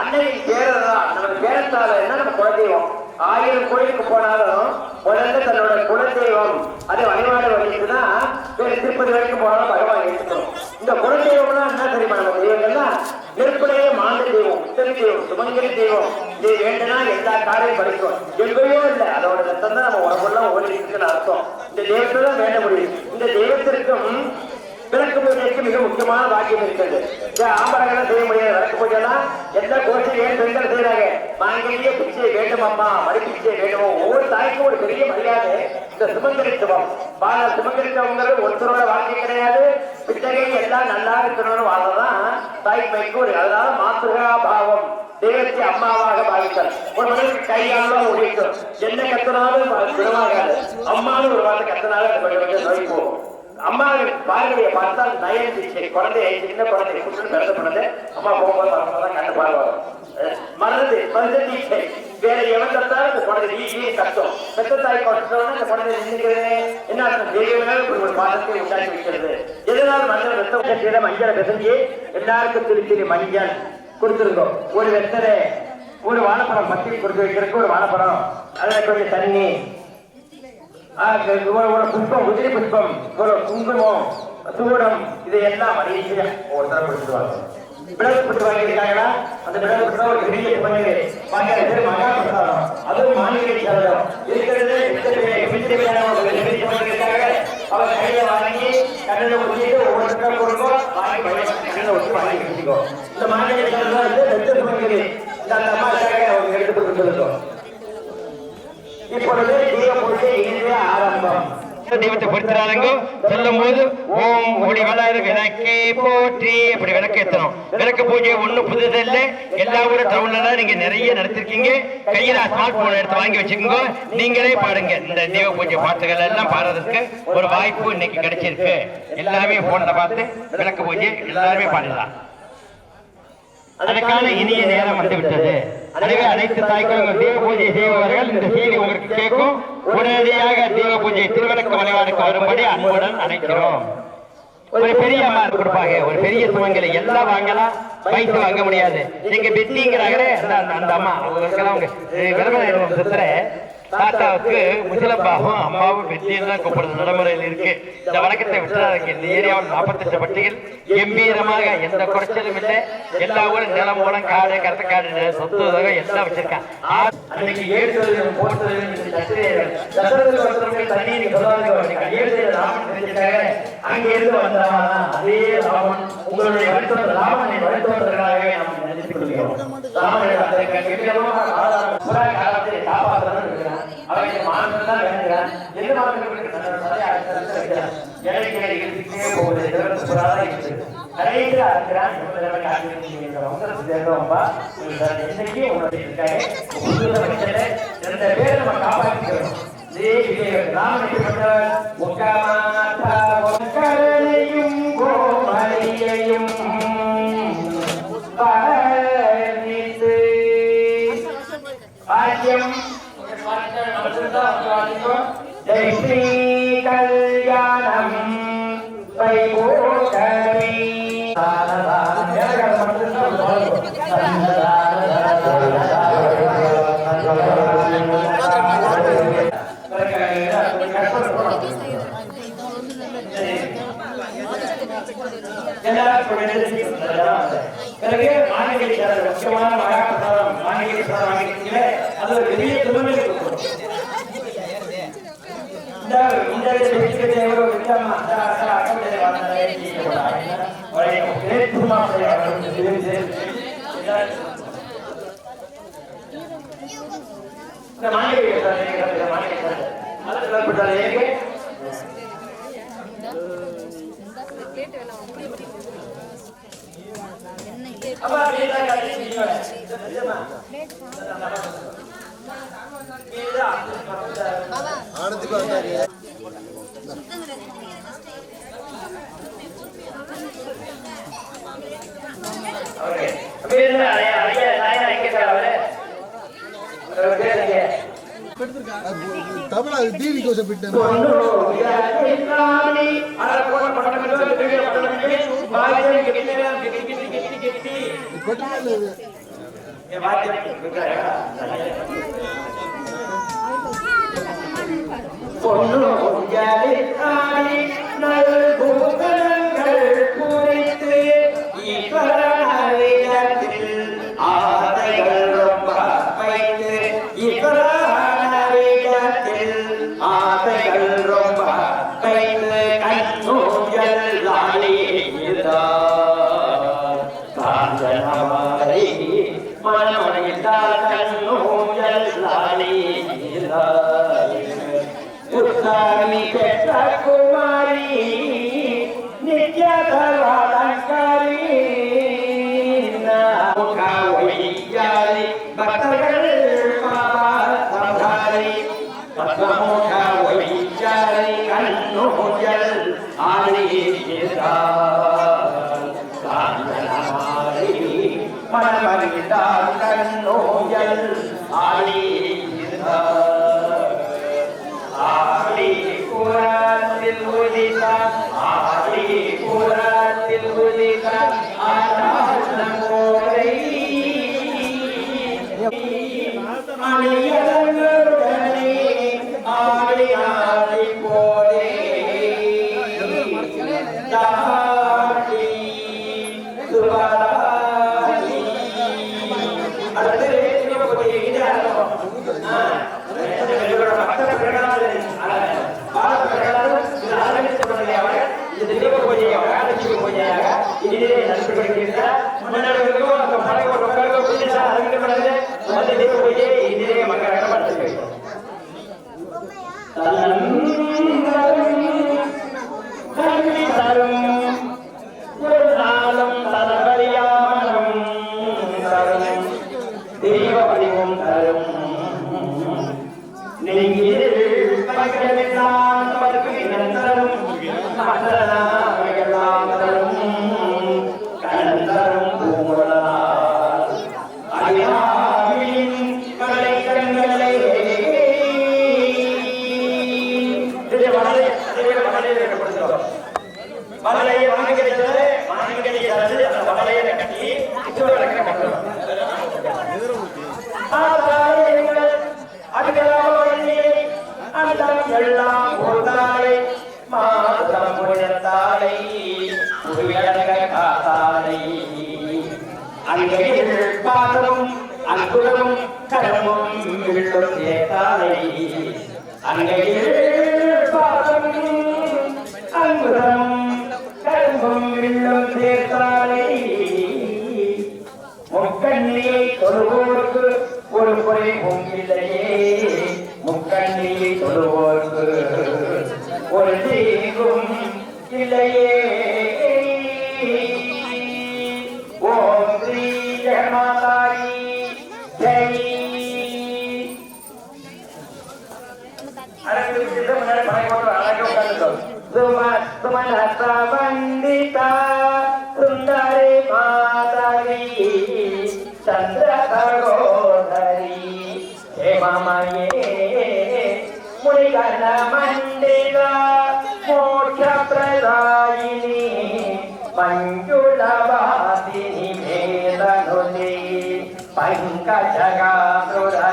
அன்னையின் பேரதான் நம்ம பேரத்தால என்ன நம்ம குலதெய்வம்? ஆயிரம் கோயிலுக்கு போனாலும் முதல்ல தன்னோட குலதெய்வம். அதை வழிபாடு பண்ணிட்டுனா வேற திருப்பதி வரைக்கும் போனாலும் பகவான் எடுத்துக்கணும் இந்த குலதெய்வம்னா என்ன தெரியுமா நம்ம தெய்வங்கள்னா நெருப்புடைய மாந்த தெய்வம் உத்தரி தெய்வம் சுமங்கரி தெய்வம். இது வேண்டுனா எல்லா காரையும் படிக்கும் எங்கேயோ இல்லை. அதோட ரத்தம் தான் நம்ம உடம்புலாம் ஓடி இருக்குன்னு அர்த்தம். இந்த தெய்வத்தை தான் வேண்ட முடியும். இந்த தெய்வத்திற்கும் விளக்கு பூஜைக்கு மிக முக்கியமான பாக்கியம் இருக்கிறது. இந்த செய்ய முடியாது. விளக்கு பூஜைனா எந்த கோஷம் ஏன் பெண்கள் செய்யறாங்க? மாங்கல்ய பிச்சை வேண்டும் அம்மா மறு பிச்சை வேண்டுமோ? ஒவ்வொரு தாய்க்கும் ஒரு பெரிய மரியாதை இந்த சுமந்திரித்துவம். பால சுமங்கலித்துவங்கிறது ஒருத்தரோட வாழ்க்கை கிடையாது. பிச்சைகள் எல்லாம் நல்லா இருக்கணும்னு வாழ்றதான் தாய் மைக்கு ஒரு அதனால மாத்திருகா பாவம். தெய்வத்தை அம்மாவாக பாவித்தார் ஒரு மனிதனுக்கு கையாலும் உழைக்கும் என்ன கத்தனாலும் குணமாகாது. அம்மாவும் ஒரு வார்த்தை கத்தினாலும் அது நோய் போகும். அம்மா பார்வையை பார்த்தால் நயன் குழந்தைய சின்ன குழந்தை குற்றம் பிறந்த அம்மா போகும்போது வரும்போது கண்டு பார்வாங்க மறந்து மருந்து தீட்சை வேற எவன் தத்தாலும் இந்த குழந்தை கஷ்டம் பெத்த தாய் கஷ்டம்னா இந்த குழந்தை நின்றுக்கிறது. என்ன அர்த்தம்? தெய்வமே ஒரு பாதத்தை உண்டாக்கி வைக்கிறது. எதனால மஞ்சள் ரத்தம் கட்டியில மஞ்சளை எல்லாருக்கும் திருச்சி மஞ்சள் கொடுத்துருக்கோம். ஒரு வெத்தலை ஒரு வாழைப்பழம் பத்திரி கொடுத்து வைக்கிறதுக்கு ஒரு வாழைப்பழம். அதுல கொஞ்சம் தண்ணி புஷ்பம் உதிரி புஷ்பம் குங்குமம் சூடம் இது எல்லாம் மகிழ்ச்சியா கொடுத்துருவாங்க விளக்கு புட்டு வாங்கியிருக்காங்களா? அந்த விளக்கு புட்டு ஒரு பெரிய பண்ணி வாங்கிய பேர் மகா பிரசாதம். அதுவும் மாநில சரணம் இருக்கிறது வாங்கியிருக்காங்க கையில வாங்கி கண்ணில் ஊற்றிட்டு கொடுக்கும் வாங்கி கண்ணில் ஊற்றி வாங்கி இந்த மாநில சரணம் வந்து இந்த அம்மா எடுத்து கொடுத்துருக்கோம். இப்பொழுது தீய பூஜை ஆரம்பம். தெய்வத்தை பொறுத்துறாங்க சொல்லும் போது ஓம் ஒளி வளர் விளக்கே போற்றி அப்படி விளக்கு ஏத்தணும். விளக்கு பூஜை ஒண்ணு புதுதில்ல எல்லா ஊர டவுன்ல நீங்க நிறைய நடத்திருக்கீங்க. கையில ஸ்மார்ட் போன் எடுத்து வாங்கி வச்சுக்கோங்க நீங்களே பாடுங்க இந்த தெய்வ பூஜை பாட்டுகள் எல்லாம் பாடுறதுக்கு ஒரு வாய்ப்பு இன்னைக்கு கிடைச்சிருக்கு. எல்லாமே போன்ல பார்த்து விளக்கு பூஜை எல்லாருமே பாடலாம். அதற்கான இனிய நேரம் வந்து விட்டது எனவே அனைத்து தாய்க்கும் தெய்வ பூஜை செய்பவர்கள் இந்த செய்தி உங்களுக்கு கேட்கும். உடனடியாக தெய்வ பூஜை திருவிளக்கு வழிபாடுக்கு வரும்படி அன்புடன் அழைக்கிறோம். ஒரு பெரிய அம்மா கொடுப்பாங்க. ஒரு பெரிய சுமங்கலி. எல்லாம் வாங்கலாம். வயிற்று வாங்க முடியாது. நீங்க பெட்டிங்கிறாங்களே அந்த அந்த- அம்மா. அவங்களுக்கெல்லாம் அவங்க விளம்பரம் சித்திர தாத்தாவுக்கு முசலப்பாவும் அம்மாவும் வெற்றியும் தான் கூப்பிடுறது நடைமுறையில் இருக்கு. இந்த வழக்கத்தை விட்டுறாங்க இந்த ஏரியாவில் நாற்பத்தெட்டு பட்டிகள் கம்பீரமாக எந்த குறைச்சலும் இல்லை. எல்லா ஊரும் நிலம் மூலம் காடு கரத்தக்காடு சொத்து உதவி எல்லாம் வச்சிருக்காங்க. ஆ- அன்னைக்கு ஏழு போட்டது வந்தவன் அதே ராமன் உங்களுடைய நாம் நினைத்துக் கொள்கிறோம். ஆதாரம் புறா காலத்தை காப்பாற்றணும் இருக்கிறான் அவன் மாற்றம் தான் வேண்டுகிறான் எந்த மாற்றங்களுக்கு ஏழைகளை இருந்துட்டே போகுது. தவிர புறாதான் இருக்குது. கடைசியில் இருக்கிறான் இன்னைக்கு உங்களுடைய இருக்காங்க ரெண்டு பேரை நம்ம காப்பாற்றிக்கிறோம் கரணையும் கோமலையையும் பரணித்து பாக்கியம் ஜெய் ஸ்ரீ கல்யாணம் வைபோகமே பிறகு மாநில முக்கியமான மகாபிரசாதம் மாநில பிரசாதம் வாங்கிட்டீங்களே அது ஒரு பெரிய திருமணம் இந்த இந்த விஷயத்தை எவ்வளவு விட்டமா அந்த அந்த அக்கறை வாழ்ந்ததை செய்யப்படாது ஒரே பேசுமா இந்த மாநில மாநில அது சொல்லப்பட்டது ஏற்கனவே அப்பா அப்படியே கட்டிங்க ஆனந்தி பார்த்தாரு ஓகே தமிழ் அது டிவி கோசம் பிட்டு இஸ்லாமி அட போட பட்டமன்ற முன்னாடி வரைக்கும் அந்த பழைய ஒரு கல்வ புதுசாக அறிவிக்கப்படாது அந்த போய் விழும் அங்கையில் பாதமும் அங்குலமும் கரமும் முக்கண்ணியை தொழுவோருக்கு ஒரு குறைவும் இல்லையே முக்கண்ணியை தொழுவோருக்கு ஒரு தீங்கும் இல்லையே அழகு விட்டு முன்னாடி பழைய போட்டு அழகாக உட்காந்துக்கோ சும சுமனத்த வந்திதா சுந்தரி மாதவி சந்திர சகோதரி ஹேமமயே முனிகண மண்டில மோட்ச பிரதாயினி மஞ்சுளவாதினி வேதனுதி பங்கஜகாசுரதேவத் பூஜித குணமர்த்தினி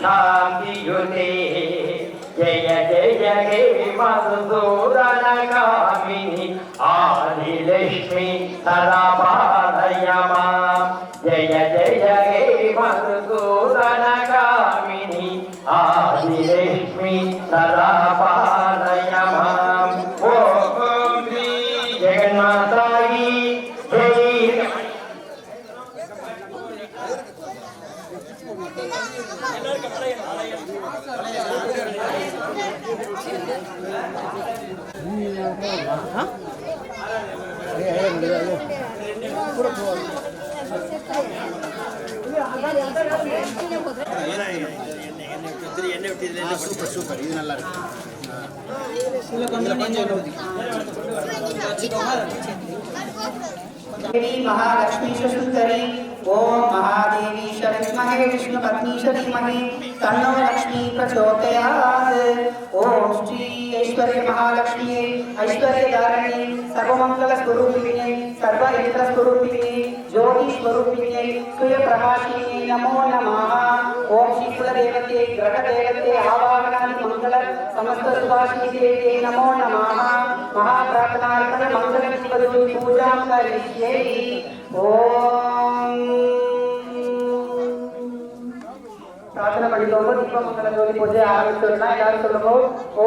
சாந்தியுதே ஜய ஜய ஹே மதுசூதன காமினி ஆதிலக்ஷ்மி சதா பாலய महालक्ष्मी सुंदरी ओम महादेवी शरीमहे विष्णु पत्नी शरीमहे तनो लक्ष्मी प्रचोदया ऐश्वर्य महालक्ष्मी ऐश्वर्य धारणी सर्वमंगल स्वरूपिणी सर्व इंद्र स्वरूपिणी ज्योति स्वरूपिणी सूर्य प्रकाशिनी नमो नमः। ओम शीतल देवते ग्रह देवते आवाहनादि मंगल समस्त सुभाषिनी देवते नमो नमः। महाप्रार्थनार्थन मंगल विश्वरूपी पूजा करिष्ये। ओम। ಪ್ರಾರ್ಥನೆ ಮಾಡಿಕೊಂಡು ದೀಪ ಮಂಗಲ ಜೋಡಿ ಪೂಜೆ ಆರಂಭಿಸೋಣ ಯಾರು ಓ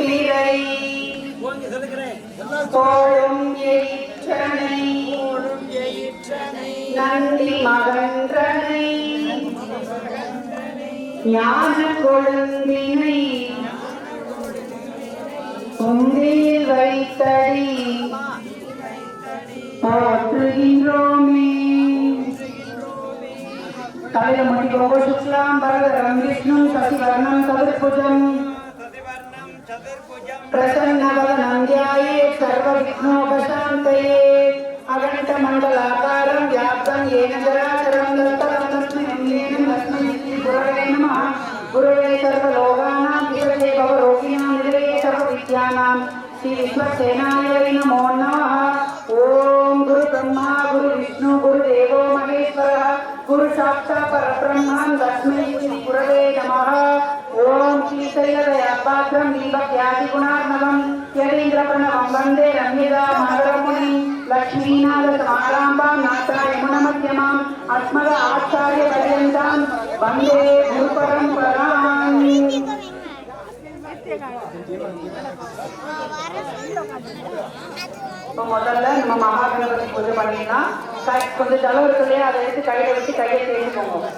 பிறை போழும் எயிற்றனை நந்தி மகன்றனை ஞான கொழுந்தினை உந்தில் வைத்தடி போற்றுகின்றோமே தலையில மணிக்கோக சுக்லாம் பரதரம் விஷ்ணு சசிவர்ணம் சதுர்புஜம் ప్రసన్నవదనంద్యాయే సర్వవిఘ్నోపశాంతయే అగణిత మండలాకారం వ్యాప్తం ఏన జరాచరం గురవే నమ గురవే సర్వలోకానాం విశ్వదే భవ రోగిణాం నిలయే సర్వ శ్రీ విశ్వసేనా மாத்திரம் தீபக்யாதிகுணார்ணவம் யதீந்திரபிரணவம் வந்தே ரம்யதா மாதரமுனி லக்ஷ்மீநாத மாலாம்பாம் நாத்தா யமுனமத்யமாம் அஸ்மத ஆச்சாரிய பரியந்தாம் வந்தே குருபரம் பராம் இப்போ முதல்ல நம்ம மகாகணபதி பூஜை பண்ணிடலாம் கொஞ்சம் ஜலம் இருக்கு அதை எடுத்து கையில வச்சு கையை தேய்ச்சிக்கோங்க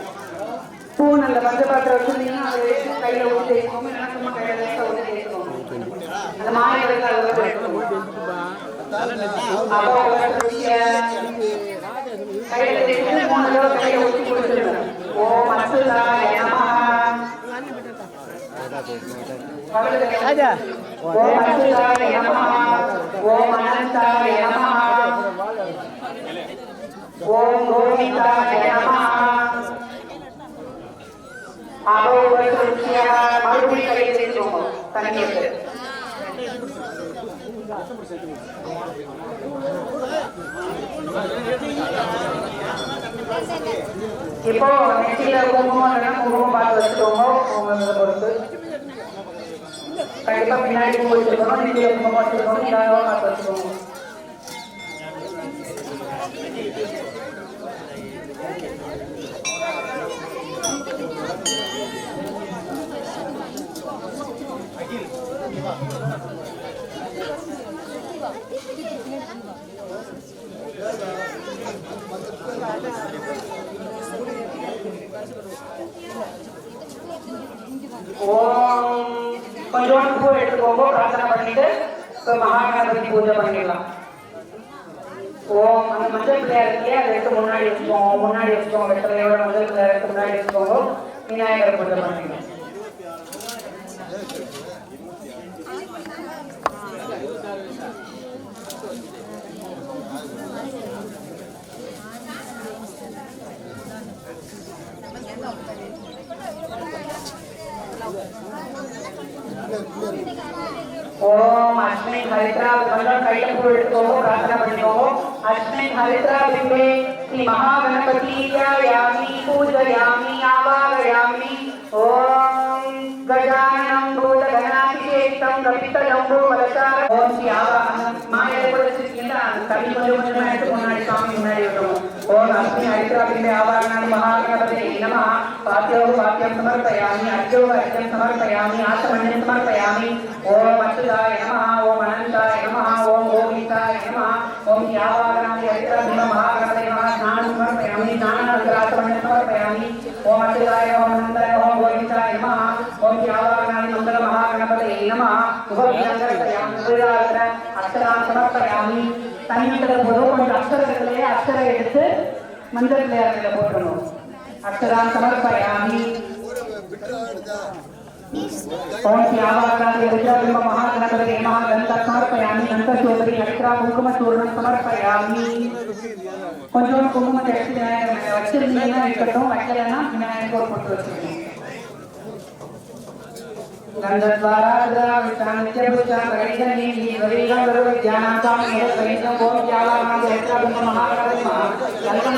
பூ நல்ல பஞ்சபாத்திரம் வச்சுருந்தீங்கன்னா அதை எடுத்து கையில ஊற்றி தேய்ச்சிக்கோங்க எனக்கு கையில ராஜா ஓம் அச்சுதாய நமஹ ஓம் அனந்தாய நமஹ ஓம் கோவிந்தாய நமஹ அபோவசுச்சியா மறுபடியும் கையில் இப்போ நெத்தியில குங்குமம் இல்லைன்னா குங்குமம் பார்த்து வச்சுக்கோங்க உங்க பொறுத்து கண்டிப்பா பின்னாடி பூ வச்சிருக்கணும் நெத்தியில குங்குமம் வச்சிருக்கணும் இதாக பார்த்து வச்சுக்கோங்க Thank you. ஓம் கொஞ்சோண்டு பூ எடுத்துக்கோங்க பிரார்த்தனை பண்ணிட்டு இப்போ மகாகணபதி பூஜை பண்ணிடலாம் ஓம் அந்த மஞ்சள் பிள்ளையா இருக்கே அதை எடுத்து முன்னாடி வச்சுக்கோங்க முன்னாடி வச்சுக்கோங்க வெட்டலையோட மஞ்சள் பிள்ளையா எடுத்து முன்னாடி வச்சுக்கோங்க விநாயகர் பூஜை பண்ணிடலாம் ஓம் அஸ்மின் ஹரித்ரா கொஞ்சம் கையில பூ எடுத்துக்கோங்க பிரார்த்தனை பண்ணிக்கோங்க அஸ்மின் ஹரித்ரா பிம்பே ஸ்ரீ மகாகணபதியாமி பூஜயாமி ஆவாகயாமி ஓம் கஜானனம் பூதகணாபிஷேகம் கபித்தலம்போ வலசார ஓம் ஸ்ரீ ஆவாகனம் மாயை கூட வச்சிருக்கீங்களா அந்த தண்ணி கொஞ்சம் கொஞ்சமா எடுத்து ఓం అగ్ని హరిత్రాగ్ని ఆభరణాన్ని మహాగణపతి నమ. పాత్యోగ పాత్యం సమర్పయామి అర్జోగ అర్జం సమర్పయామి ఆత్మన్యం సమర్పయామి. ఓం అచ్యుతాయ నమ ఓం అనంతాయ నమ ఓం గోవిందాయ నమ. ఓం ఆభరణాన్ని హరిత్రాగ్ని మహాగణపతి నమ స్నానం సమర్పయామి స్నానానంతరాత్మన్యం సమర్పయామి. ఓం అచ్యుతాయ ఓం అనంతాయ ఓం గోవిందాయ నమ. ఓం ఆభరణాన్ని మంగళ మహాగణపతి నమ. శుభం సమర్పయామి అక్షరాన్ని சமர்ப்பயாமி தண்ணீர் போதும் கொஞ்சம் அக்ஷரத்திலேயே அக்ஷரம் எடுத்து மஞ்சள் கிளையாரில் போட்டணும் அக்ஷரம் சமர்ப்பயாமி. ஓம் யாவாகாதி ருத்ரபிம்ப மகாகணபதி மகாகந்த சமர்ப்பயாமி. நந்தசோதரி கொஞ்சம் குங்குமத்தை எடுத்து விநாயகர் வச்சிருந்தீங்கன்னா இருக்கட்டும் வைக்கலைன்னா விநாயகர் போட்டு வச்சிருக்கேன் गन्धद्वारा विष्टान् नित्यपुष्टान् गणेशनी वरीगं सर्वज्ञानां मेदकैतं ओम ज्ञानानां चैत्रा बिम्ब महागणपतिमः गन्धं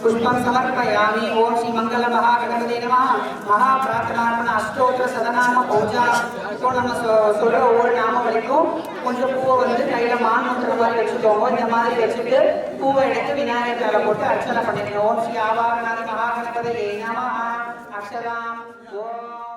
पुष्पं समर्पयामि ओम श्री मंगल महागणपति नमः महाप्रार्थनार्पण அஷ்டோத்திர சதநாம பூஜா இப்போ நம்ம சொ- சொல்ற ஒவ்வொரு நாம வரைக்கும் கொஞ்சம் பூவை வந்து கையில மான் முத்திர மாதிரி வச்சுக்கோங்க இந்த மாதிரி வச்சுட்டு பூவை எடுத்து விநாயகர் மேல போட்டு அர்ச்சனை பண்ணிடுங்க ஓம் ஸ்ரீ ஆவாகனாதி மகாகணபதி நமः அக்ஷராம் ஓம்